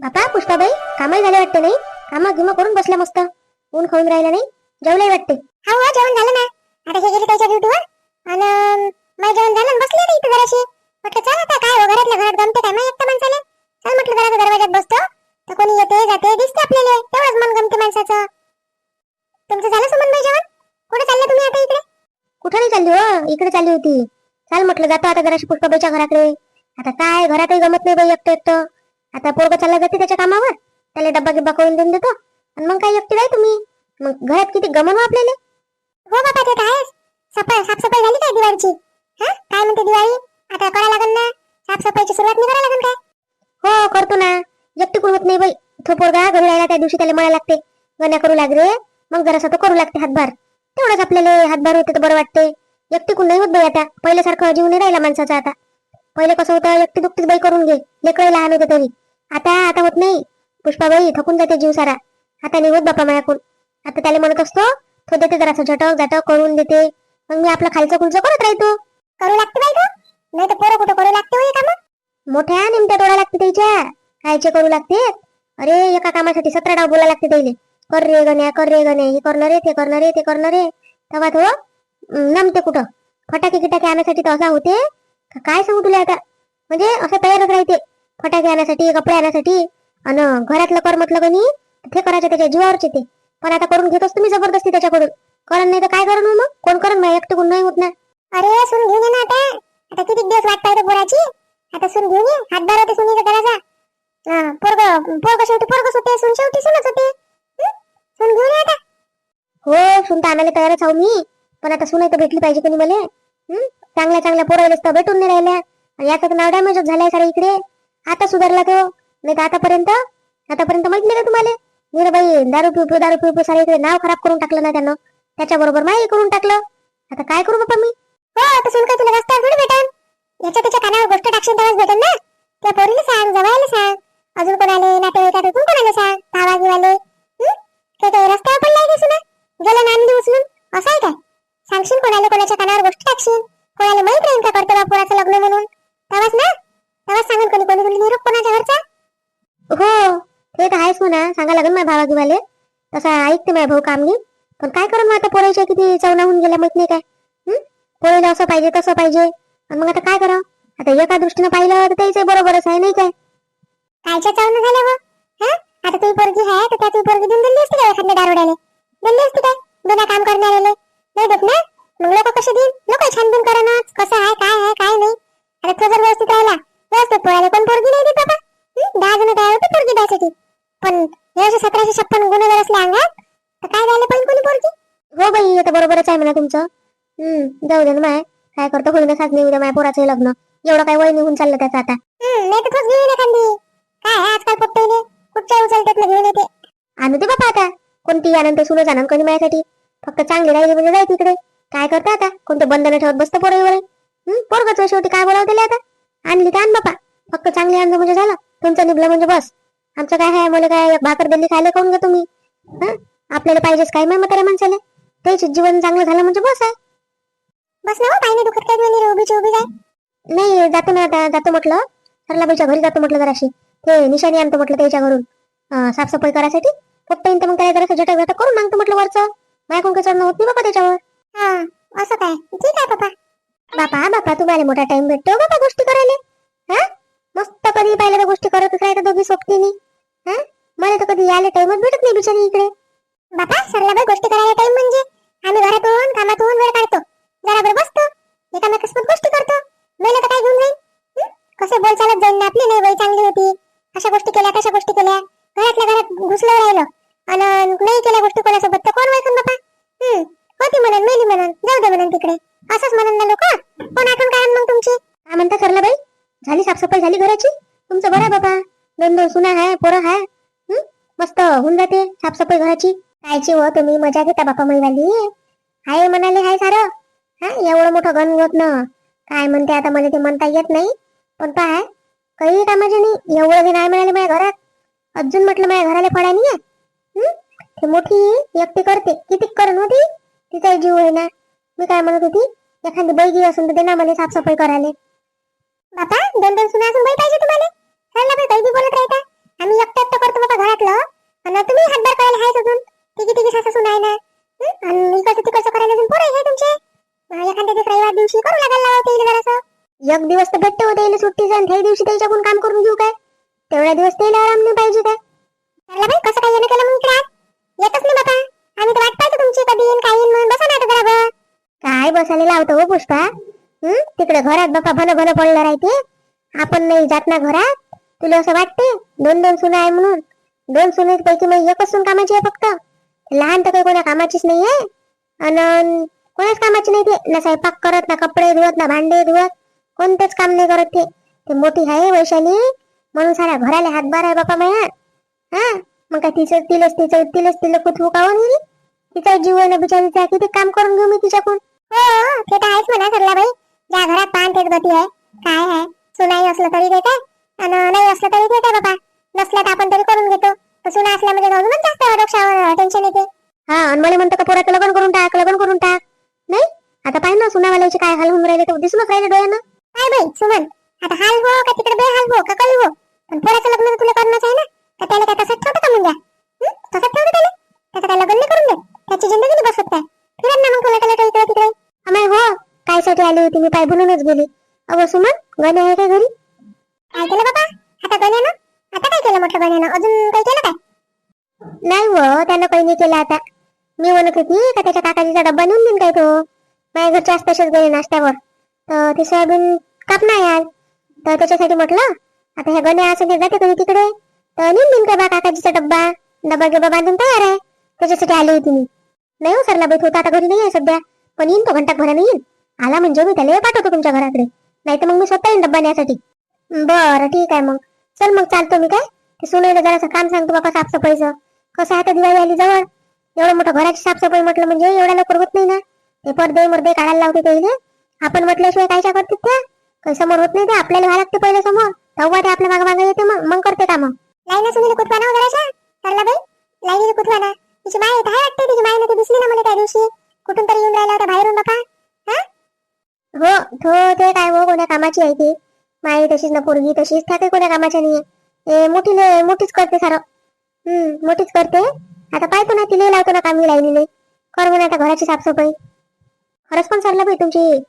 बापा पुष्पाबाई कामही झाले वाटते नाही? कामं गिमं करून बसल्या मस्त. ऊन खाऊन राहिला नाही? जेवलंही वाटते. हा हो जेवण झालं ना. आता हे गेले त्याच्या ड्युटीवर आणि माझं जेवण झालं बसले रे इथं जराशी म्हटलं चल आता काय हो घरातल्या घरात गमते काय? एकटा माणसाले. चल म्हटलं जरा दरवाजात बसतो. तर कोणी येते जाते दिसते आपल्याला. तेवढंच मन गमते माणसाचं. तुमचं झालं सुमनबाई जेवण? कुठे चालले तुम्ही आता इकडे? कुठं नाही चालली हो? इकडे चालली होती. चाल म्हटलं जातो आता जराशी पुष्पाबाईच्या घराकडे. आता काय? घरातही गमत नाही बाई एकटं एकटं आता पोरग चालला जाते त्याच्या कामावर. त्याला डब्बा गिब्बा करून देऊन देतो. आणि मग काय एकटी राही तुम्ही? मग घरात किती गमन हो आपल्याला? हो बाबा ते काय सफाई साफसफाई झाली काय दिवाळीची? हा? काय म्हणते दिवाळी? आता करा लागेल ना? साफसफाईची सुरुवात नाही करा लागेल काय? हो करतो ना. एकटी कोण होत नाही बाई. तो पोरगा घरी राहिला त्या दिवशी त्याला मला लागते. गण्या करू लाग रे मग जरासा तो करू लागते हातभार. तेवढंच आपल्याला हातभार होते तर बरं वाटते. एकटी कोण नाही होत बाई आता. पहिल्यासारखं जीव नाही राहिला माणसाचा आता. पहिले कसं होतं एकटी दुकटीच बाई करून घे. लेकरं लहान होते तरी. आता आता होत नाही. पुष्पाबाई थकून जाते जीव सारा. आता नाही होत बापा मायाकून आता त्याला म्हणत असतो तो देते जरासं झटक झटक करून देते. मग मी आपलं खालचं खुलचं करत राहतो. करू लागते बाई तू? नाही तर पोरं कुठं करू लागते होय का मग? मोठ्या नेमक्या तोडा लागते त्याच्या कायचे करू लागते? अरे एका कामासाठी सतरा डाव बोला लागते त्याले. कर रे गण्या कर रे गण्या. हे करणार रे ते करणार रे ते करणार रे. तेव्हा तो नमते कुठं. फटाके गिटाके आणण्यासाठी तर असा होते. काय सांगू तुला आता? म्हणजे असं तयारच राहते. फटाके आणण्यासाठी कपडे आणण्यासाठी आणि घरातलं कर म्हटलं कनी ते करायचं त्याच्या जीवावरचे ते. पण आता करून घेतोस तुम्ही जबरदस्ती त्याच्याकडून. करण नाही तर काय करण मग? कोण करण मग एकटे कोण नाही होत ना अरे सून घेऊन ये ना आता. आता किती दिवस वाट पाहिजे पोराची? आता सून घेऊन ये. हातभार होते सुनीचा हा, पोरग पोरग शेवटी पोरगच होते. सून शेवटी सूनच होते. हं? सून घेऊन ये आता. हो सुनता आणायला तयारच आहो मी. पण आता सुनाई तर भेटली पाहिजे कोणी मला? चांगल्या चांगल्या पोरायला तर भेटून नाही राहिल्या. आणि नाव डॅमेज झालाय सारा इकडे. आता सुधारला तो. नाही तर आतापर्यंत. आतापर्यंत माहीत नाही का तुम्हाला? मीराबाई दारू पिऊ पिऊ दारू पिऊ पिऊ सारे इकडे नाव खराब करून टाकलं ना त्यानं. त्याच्या बरोबर माही करून टाकलं. आता काय करू बाप्पा मी? हो आता सुन काय तुला रस्त्यावर थोडी भेटन? याच्या त्याच्या कानावर गोष्ट टाकशील तेव्हाच भेटन ना? त्या पोरीला सांग जवळला सांग. अजून कोणाले नातेवाईकात अजून कोणाला सांग? भावागीवाले काय काय रस्त्यावर पडलाय का सुना? गेलं नांदी उचलून. असं आहे काय? सांगशील कोणाला कोणाच्या कानावर गोष्ट टाकशील? कोणाला माहीत राहील का करतो बापुराचं लग्न म्हणून? तेव्हाच ना? तेव्हाच सांगेल कोणी कोणी कोणी निरोप कोणाच्या घरचा? हो ते तर आहेच म्हणा. सांगा लागेल माझ्या भावा घेवाले तसा ऐकते माझ्या भाऊ कामगी. पण काय करू मग आता पोरायच्या किती चवना होऊन गेल्या माहीत नाही काय? हं? पोरीला असं पाहिजे तसं पाहिजे. आणि मग आता काय करा आता एका दृष्टीनं पाहिलं तर त्याच बरोबरच आहे नाही काय? कायच्या चावणं झालं व हा? आता तुझी पोरगी आहे तर त्या तुझी पोरगी देऊन दिली असती काय एखाद्या दारोड्याले? दिली असती काय? दोन काम करणाऱ्याले? ना मग लोक कसे देईन? लोक छानबीन करणच कसं आहे काय आहे काय नाही. आता तो जर व्यवस्थित राहिला व्यवस्थित पोराले कोण पोरगी नाही देत बाबा? दहा जण तयार होते पोरगी द्यायसाठी पण हे सतराशे छप्पन गुन्हे जर असले अंगात तर काय झालं पण कोणी पोरगी? हो बाई आता बरोबरच आहे म्हणा तुमचं. हम्म जाऊ दे ना माय. काय करतो होईना साथ नाही उद्या माझ्या पोराचं लग्न. एवढं काय वय निघून चाललं त्याचं आता. नाही तर तोच घेऊन एखादी. काय आजकाल पोट्टे कुठच्या उचलतात ना घेऊन येते. आणू दे आता. कोणती आनंद सुनच आनंद कोणी माझ्यासाठी फक्त चांगली राहिली म्हणजे जाय तिकडे. काय करता आता? कोणते बंधन ठेवत बसतं पोरं हम्म पोरगच शेवटी काय बोलावं त्याला आता? आणली तर आण बापा. फक्त चांगली आणलं म्हणजे झालं. तुमचं निभलं म्हणजे बस. आमचं काय आहे मला काय भाकर दिल्ली खायला खाऊन घ्या तुम्ही? हं? आपल्याला पाहिजेच काय माहिती म्हाताऱ्या माणसाला? त्याच जीवन चांगलं झालं म्हणजे बस आहे. बस ना हो पाहिजे दुखत काय रे उभीची उभी जाय नाही जातो ना आता जातो म्हटलं. सरलाबाईच्या घरी जातो म्हटलं जराशी. ते निशाणी आणतो म्हटलं त्याच्या घरून. साफसफाई करायसाठी. फक्त मग त्याला जरासं झटक झटक करून मागतो म्हटलं वरचं. माझ्याकडून काही चढणं होत नाही बाबा त्याच्यावर. हा असं काय? ठीक आहे पप्पा बापा बापा तुम्हाला मोठा टाइम भेटतो बाबा गोष्टी करायला. हा? मस्त कधी पाहिलं गोष्टी करतच राहतात दोघी सोबतीने. हा? मला तर कधी यायला टाइमच भेटत नाही बिचारी इकडे. बापा सरला गोष्टी करायला टाइम म्हणजे. आम्ही घरातून कामातून वेळ काढतो. जरा बरं बसतो. एकामेकासोबत गोष्टी करतो. मेलं तर काय घेऊन जाईल? कसे बोल चालत जाईल ना आपली नाही बाई चांगली होती. अशा गोष्टी केल्या तशा गोष्टी केल्या. घरातल्या घरात घुसलं राहिलं. आणि नाही केल्या गोष्टी कोणासोबत तर कोण वाईकून बापा? हम्म होती म्हणून मेली म्हणून जाऊ दे म्हणून तिकडे. असंच म्हणून ना लोक. कोण आठवण काय मग तुमची? काय म्हणता सरला बाई? झाली साफसफाई झाली घराची? तुमचं बरं बाबा दोन दोन सुना आहे पोरं आहे. मस्त होऊन जाते साफसफाई घराची. कायची हो तुम्ही मजा घेता बापा मैवाली हाय म्हणाले हाय सारं. हा एवढं मोठं गण होत ना. काय म्हणते आता मला ते म्हणता येत नाही. पण काय काही कामाचे नाही. एवढं बी नाही म्हणाले माझ्या घरात. अजून म्हटलं माझ्या घराला फळा नाही आहे ते मोठी एकटी करते. किती करण होती? तिचा जीव आहे ना. मी काय म्हणत होती? एखादी बैगी असून तर ना मला साफसफाई करायला. बापा दोन दोन सुना असून पाहिजे तुम्हाला? करतो आणि तुम्ही आहे ना. तुमचे. एखाद्या दिवशी एक दिवस तर भेटते होते सुट्टी सुट्टीचं. आणि दिवशी त्याच्याकडून काम करून घेऊ काय? तेवढ्या दिवस त्याला आराम नाही पाहिजे काय? सरला बाई कसं काय येणं केलं मग इकडे? येतच नाही बाबा. आम्ही तर वाट पाहतो तुमची कधी येईन काय येईन म्हणून बसा ना आता बरोबर काय बसायला लावतो हो पुष्पा? हं? तिकडे घरात बापा भलं भलं पडलं राहते. आपण नाही जात ना घरात. तुला असं वाटते दोन दोन सुना आहे म्हणून. दोन सुनेपैकी मग एकच सून कामाची आहे फक्त. लहान तर काही कोणा कामाचीच नाही आहे. आणि कोणाच कामाची नाही ते. ना स्वयंपाक करत ना कपडे धुवत ना भांडे धुवत. कोणतेच काम नाही करत ते. ते मोठी आहे वैशाली. म्हणून साऱ्या घराला हातभार आहे बापा माया हा? मग काय तिचं तिलाच तिचं तिलाच तिला कुठवू कावून गेली तिचा जीव आहे ना बिचारीचा किती काम करून घेऊ मी तिच्याकडून? हो हो, ते तर आहेच म्हणा सरला बाई. ज्या घरात पान तेच गती आहे काय आहे सुनाई असलं तरी ते काय आणि नाही असलं तरी ते काय बाबा. नसलं तर आपण तरी करून घेतो. सुना असल्या म्हणजे अजूनच जास्त डोक्यावर टेन्शन येते. हा आणि मला म्हणतो का पोराचं लग्न करून टाक लग्न करून टाक. नाही? आता पाहिजे ना सुनावाल्याचे काय हाल होऊन राहिले दिसूनच राहिले डोळ्यानं. काय बाई सुमन? आता हाल हो का तिकडे बेहाल हो का काही हो? पण पोराचं लग्न तुला करणंच आहे ना. तर त्याला काय तसंच ठेवतं का हं? तसंच ठेवतं त्याला? त्याचं काय लग्न नाही करून दे त्याची जिंदगी बसत काय? फिरत ना मग तुला त्याला इकडे तिकडे. अमाय हो काय साठी आली होती? मी पाय भुलूनच गेली. अगं सुमन गणे आहे काय घरी? काय केलं बाबा? आता गण्यानं आता काय केलं म्हटलं गण्यानं अजून काही केलं काय? नाही व त्यानं काही नाही केलं आता. मी म्हणत होती का त्याच्या काकाजीचा डब्बा नेऊन देईन काय तो? माझ्या घरचे आज तसेच गेले नाश्त्यावर. तर ते सोयाबीन कापणार आज. तर त्याच्यासाठी म्हटलं आता ह्या गण्या असं जाते कधी तिकडे. तर नेऊन देईन बा काकाजीचा डब्बा? डब्बा गिब्बा बांधून तयार आहे. त्याच्यासाठी आली होती मी. नाही हो सरला बैठ होता. आता घरी नाही आहे सध्या. पण येईन तो घंटा भराने येईन. आला म्हणजे मी त्याला पाठवतो तुमच्या घराकडे. नाही तर मग मी स्वतः येईन डब्बा न्यासाठी बरं ठीक आहे मग. चल मग चालतो मी काय? ते सुनेला जरासं काम सांगतो बाबा साफसफाईचं कसं आहे आता दिवाळी आली जवळ? एवढं मोठं घराची साफसफाई म्हटलं म्हणजे एवढ्या लवकर होत नाही ना? ते पडदे मर्दे काढायला लावते पहिले. आपण म्हटल्याशिवाय कायच्या करतात त्या? काही समोर होत नाही ते. आपल्याला व्हायला लागते पहिले समोर. तेव्हा ते आपल्या मागे मागे येते मग. मग करते का मग लाईना सुनील कुठवा ना जराशा हो ठरला बाई लाईनीला कुठवा ना तिची माय आहे वाटते तिची माय ती दिसली ना मला त्या दिवशी. कुठून तरी येऊन राहिला होता बाहेरून बापा हो? थो ते काय हो कोण्या कामाची आहे ती? माई तशीच ना पोरगी तशीच त्या काही कोण्या कामाच्या नाहीये? ए मोठीले मोठीच करते सारं. हम्म मोठीच करते. आता पाहतो ना तिला लावतो ना कामी लाईनीले. कर म्हणा आता घराची साफसफाई. खरंच पण सरला बाई तुमची.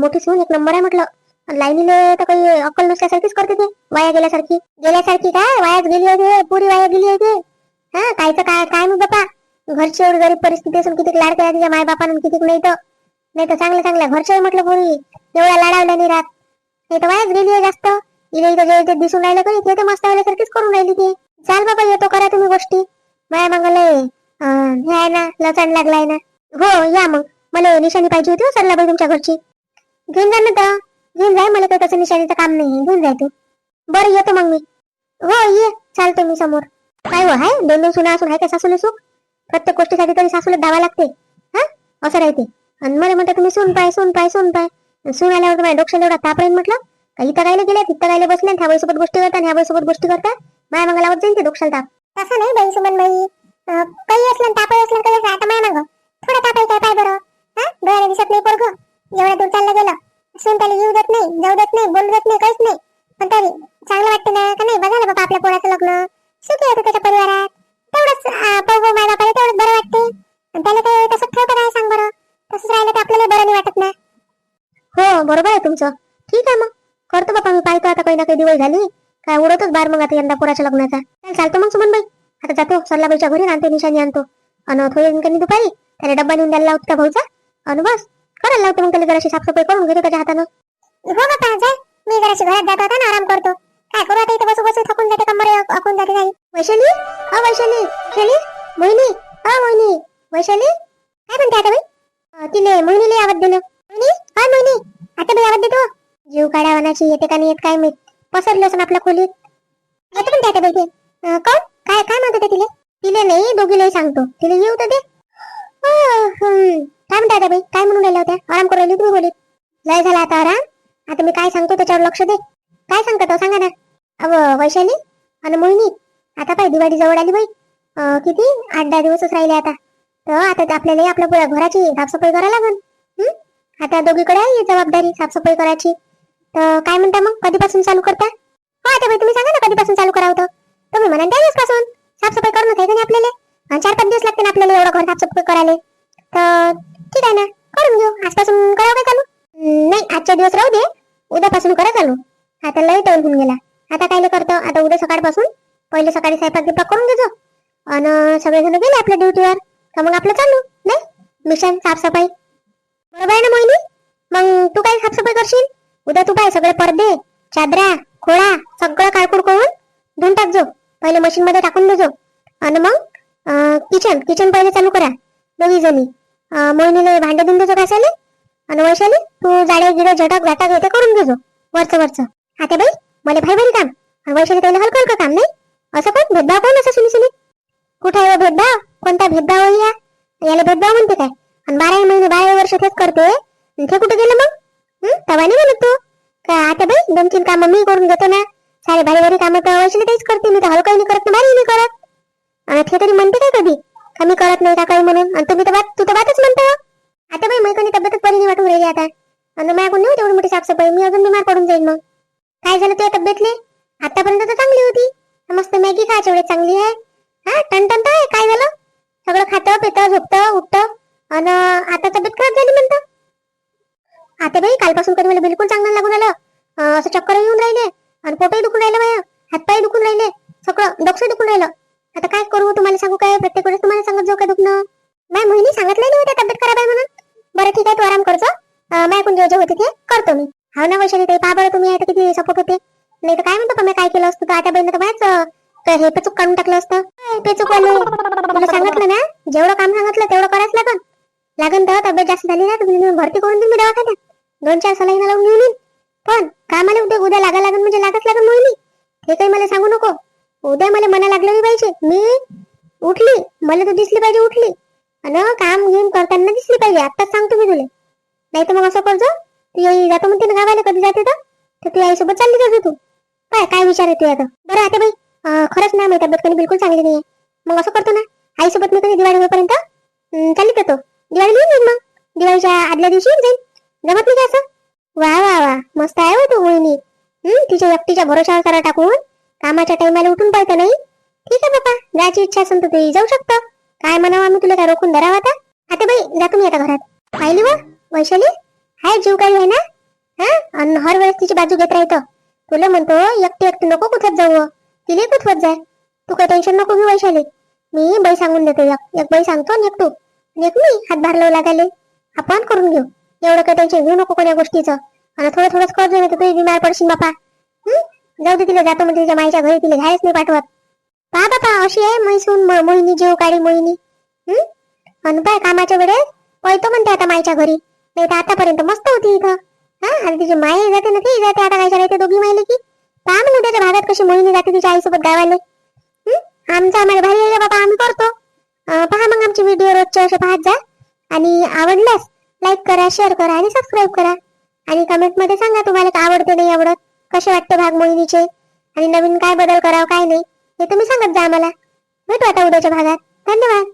मोठी सून एक नंबर आहे म्हटलं. लाईनीले तर काही अक्कल नसल्यासारखीच करते ते. वाया गेल्यासारखी. गेल्यासारखी काय? वायाच गेली आहे पुरी वाया गेली आहे ते. हा? कायचं काय काय मग बापा? घरची एवढी गरीब परिस्थिती असून किती लाड केला तिच्या माय बापानं किती नाही तर? नाही तर चांगलं चांगलं. घरच्या म्हटलं पोरी. एवढ्या लाडावल्या नाही राहत नाही तर वायाच गेली आहे जास्त. इले इथं जे जे दिसून राहिलं कधी ते तर मस्त आल्यासारखीच करून राहिली ती. चाल बाबा येतो करा तुम्ही गोष्टी. माया मंगलय हे आहे ना लचण लागलाय ना. हो या मग. मला निशाणी पाहिजे होती हो सरला तुमच्या घरची. घेऊन जा ना तर. घेऊन जाय मला काही तसं निशाणीचं काम नाही. घेऊन जाय तू. बरं येतो मग मी. हो ये. चालतो मी समोर. काय हो हाय? दोन दोन सुना असून हाय का सासूला सुख? प्रत्येक गोष्टीसाठी तरी सासूला दावा लागते. हा? असं राहते. आणि मला म्हणतात तुम्ही सून पाय सून पाय सून पाय. सून आल्यावर तुम्हाला डोक्याला एवढा ताप राहील म्हटलं का इथं गायला गेल्या तिथं गायला बसले? ह्या बाईसोबत गोष्टी करता ह्या बाईसोबत गोष्टी करता? माया मंगलावर जाईल ते डोक्याला ताप तसं नाही बाई सुमन बाई. काही असलं तापही असलं काही असलं आता माय मागं. थोडं तापाई काय पाय बरं. हा? डोळ्याने दिसत नाही पोरग. एवढ्या दूर चाललं गेलं. सून त्याला येऊ देत नाही जाऊ देत नाही बोलू देत नाही काहीच नाही. पण तरी चांगलं वाटतं ना का नाही? बघा ना बाबा आपल्या पोराचं लग्न. सुखी होतं त्याच्या परिवारात? तेवढंच अं, पाहू माय बापाला तेवढंच बरं वाटते. आणि त्याला ते तसं ठेवतं काय सांग बरं? तसंच राहिलं तर आपल्याला बरं नाही वाटत ना. हो बरोबर आहे तुमचं. ठीक आहे मग. करतो बापा मी पाहतो आता काही ना काही दिवस झाली. काय उडतच बार मग आता यंदा पोराच्या लग्नाचा. चाल चालतो मग सुमन बाई आता जातो सरलाबाईच्या घरी आणतो. निशाणी आणतो आणि थोडी दुपारी त्याला डब्बा नेऊन द्यायला लावतो त्या भाऊचा? आणि बस. करायला लावतो मग त्याला जराशी साफसफाई करून घेतो त्याच्या हातानं. हो बापा जाय. मी जराशी घरात जात होता ना आराम करतो. काय करू आता इथे बसू बसू थकून जाते कंबर अकून जाते काही वैशाली? हा वैशाली. वैशाली? मोहिनी? हा मोहिनी. वैशाली? काय म्हणते आता बाई? तिले मोहिनीला आवाज दिलं. मोहिनी? काय मोहिनी. आता बाई आवाज देतो. जीव काढा वनाची येते का नाही येत काय माहीत. पसरली असं आपल्या खोलीत. येतो म्हणते आता बाई ते? कोण? काय काय म्हणतो ते तिले? तिले नाही दोघीलाही सांगतो. तिले येऊ तर दे. काय म्हणता आता बाई? काय म्हणून राहिल्या होत्या? आराम करून राहिली तुम्ही बोलीत लय झाला आता आराम. आता मी काय सांगतो त्याच्यावर लक्ष दे. काय सांगता तो सांगा ना. अव वैशाली आणि मोहिनी आता पाय दिवाळी जवळ आली बाई. किती? आठ दहा दिवसच राहिले आता. तर आता ते आपल्याला आपल्या घराची साफसफाई करायला लागेल हम्म आता दोघीकडे आहे जबाबदारी साफसफाई करायची. तर काय म्हणता मग? कधीपासून चालू करता? हो आता बाई तुम्ही सांगा ना कधीपासून चालू करावं होतं. तुम्ही म्हणा त्या दिवसपासून. साफसफाई करणं आहे का नाही आपल्याला? आणि चार पाच दिवस लागते ना आपल्याला एवढं घर साफसफाई करायला. तर ठीक आहे ना? करून घेऊ. आजपासून करावं काय चालू नाही आजच्या दिवस राहू दे. उद्यापासून करा चालू. आता लय टाइम होऊन गेला. आता काय करतो. आता उद्या सकाळपासून पहिले सकाळी स्वयंपाक गिपाक करून घेतो. आणि सगळेजण गेले आपल्या ड्युटीवर. तर मग आपलं चालू? नाही? मिशन साफसफाई. बरोबर आहे ना मोहिनी? मग तू काय साफसफाई करशील? उद्या तू काय सगळे पडदे चादरा खोळा सगळं काळकूड करून धुवून टाकजो पहिले मशीन मध्ये टाकून देजो आणि मग किचन किचन पहिले चालू करा. दोघी जणी मोहिनीला भांडे धुवून देजो घासाले आणि वैशाली तू जाडे गिडे झटक झाटक येते करून घेजो वरचं वरचं. आता बाई मला भाई भाई काम. आणि वैशाली त्याला हलकं हलकं काम नाही? असं कोण? भेदभाव कोण असं सुनी सुनी कुठे आहे हो भेदभाव? कोणता भेदभाव आहे या? याला भेदभाव म्हणते काय? आणि बारा महिने बारा वर्ष तेच करते. ते कुठे गेलं मग? तवा नाही म्हणत तू. काय आता बाई दोन तीन कामं मी करून घेतो ना. सारे भारी भारी कामं तर वैशाली तेच करते. मी तर हलकं नाही करत भारी नाही करत. आणि ते तरी म्हणते काय कधी? कमी करत नाही का काही म्हणून? आणि तुम्ही तर बात तू तर बातच म्हणतो. आता बाई मैकनी तब्येतच बरी नाही वाटून राहिली आता. आणि माझ्याकडून नाही एवढी मोठी साफसफाई. मी अजून बिमार पडून जाईल मग. काय झालं तुझ्या तब्येतली? आतापर्यंत तर चांगली होती. मस्त मॅगी खा वेळेस चांगली आहे. हा टन तर आहे. काय झालं? सगळं खातं पितं झोपतं उठतं. आणि आता तब्येत खराब झाली म्हणतं. आता बाई कालपासून कधी मला बिलकुल चांगलं लागून आलं असं चक्कर येऊन राहिले. आणि पोटही दुखून राहिलं माझ्या हातपाय दुखून राहिले. सगळं डोकं दुखून राहिलं. आता काय करू? तुम्हाला सांगू काय? प्रत्येक वेळेस तुम्हाला सांगत जाऊ काय दुखणं? नाही मोहिनी सांगितलं नाही होत्या तब्येत खराब आहे म्हणून. बरं ठीक आहे तू आराम करतो. माझ्याकडून कोण जे होते ते करतो मी. हा ना वैशाली ताई पहा बरं तुम्ही आहे किती सपोर्ट होते. नाही तर काय म्हणतो का मी काय केलं असतं? आता बहिणी तर माझ्याच हे पेचूक काढून टाकलं असतं? काय पेचूक वाले? तुला सांगितलं ना जेवढं काम सांगितलं तेवढं करायच लागन. लागन तर तब्येत जास्त झाली ना तुम्ही भरती करून तुम्ही दवाखान्यात दोन चार सलाईन लावून घेऊन पण कामाला उद्या उद्या लागा लागन म्हणजे लागत लागन मोहिनी. हे काही मला सांगू नको. उद्या मला मना लागलं नाही पाहिजे. मी उठली. मला तू दिसली पाहिजे उठली. आणि काम घेऊन करताना दिसली पाहिजे. आताच सांगतो मी तुला. नाही तर मग असं करतो तू आई जातो म्हणते ना गावाला कधी जाते तर. तू आईसोबत चालली जातो तू. काय काय विचार येते आता? बरं आता बाई. खरंच ना माझी तब्येत कधी बिलकुल चांगली नाही मग असं करतो ना. आईसोबत मी कधी दिवाळी होईपर्यंत चालली जातो. दिवाळी येऊन जाईन मग. दिवाळीच्या आदल्या दिवशी येऊन जाईल जमत नाही का असं? वा वा वा. मस्त आहे हो तू मोहिनी तिच्या व्यक्तीच्या भरोशावर करा टाकून. कामाच्या टाइमाला उठून पळत नाही? ठीक आहे बाबा जायची इच्छा असेल तर ते जाऊ शकतो. काय म्हणावं आम्ही तुला? काय रोखून धरावा आता? आता बाई जा तुम्ही आता घरात. पाहिली वा वैशाली? हाय जीव काही आहे ना? हा? आणि हर वेळेस तिची बाजू घेत राहतो. तुला म्हणतो एकटी एकटी नको कुठत जाऊ हो. तिला कुठवत जाय? तू काही टेन्शन नको घेऊ वैशाली. मी बाई सांगून देतो एक एक बाई सांगतो आणि एक तू. आणि एक मी हातभार लावू लागाले आपण करून घेऊ. एवढं काही टेन्शन घेऊ नको कोण्या गोष्टीचं. आणि थोडं थोडंच कर नाही तर तू बिमार पडशील बापा. हम्म जाऊ दे तिला जातो म्हणजे तुझ्या माईच्या घरी तिला घ्यायच नाही पाठवत. पहा बापा अशी आहे मैसून मोहिनी जीव काळी मोहिनी. हम्म आणि कामाच्या वेळेस पळतो म्हणते आता माईच्या घरी. नाही तर आतापर्यंत मस्त होती इथं. हा? आणि तिची माई जाते ना ती जाते आता काय करायचं दोघी मायले की. पहा मग उद्याच्या भागात कशी मोहिनी जाते तिच्या आईसोबत गावाले. आमचा आमचं आम्हाला भारी आहे बाबा आम्ही करतो. पहा मग आमचे व्हिडिओ रोजचे असे पाहत जा. आणि आवडल्यास लाईक करा शेअर करा आणि सबस्क्राईब करा. आणि कमेंटमध्ये सांगा तुम्हाला काय आवडते नाही आवडत. कसे वाटते भाग मोहिनीचे? आणि नवीन काय बदल करावं काय नाही हे तुम्ही सांगत जा आम्हाला. भेटू आता उद्याच्या भागात. धन्यवाद.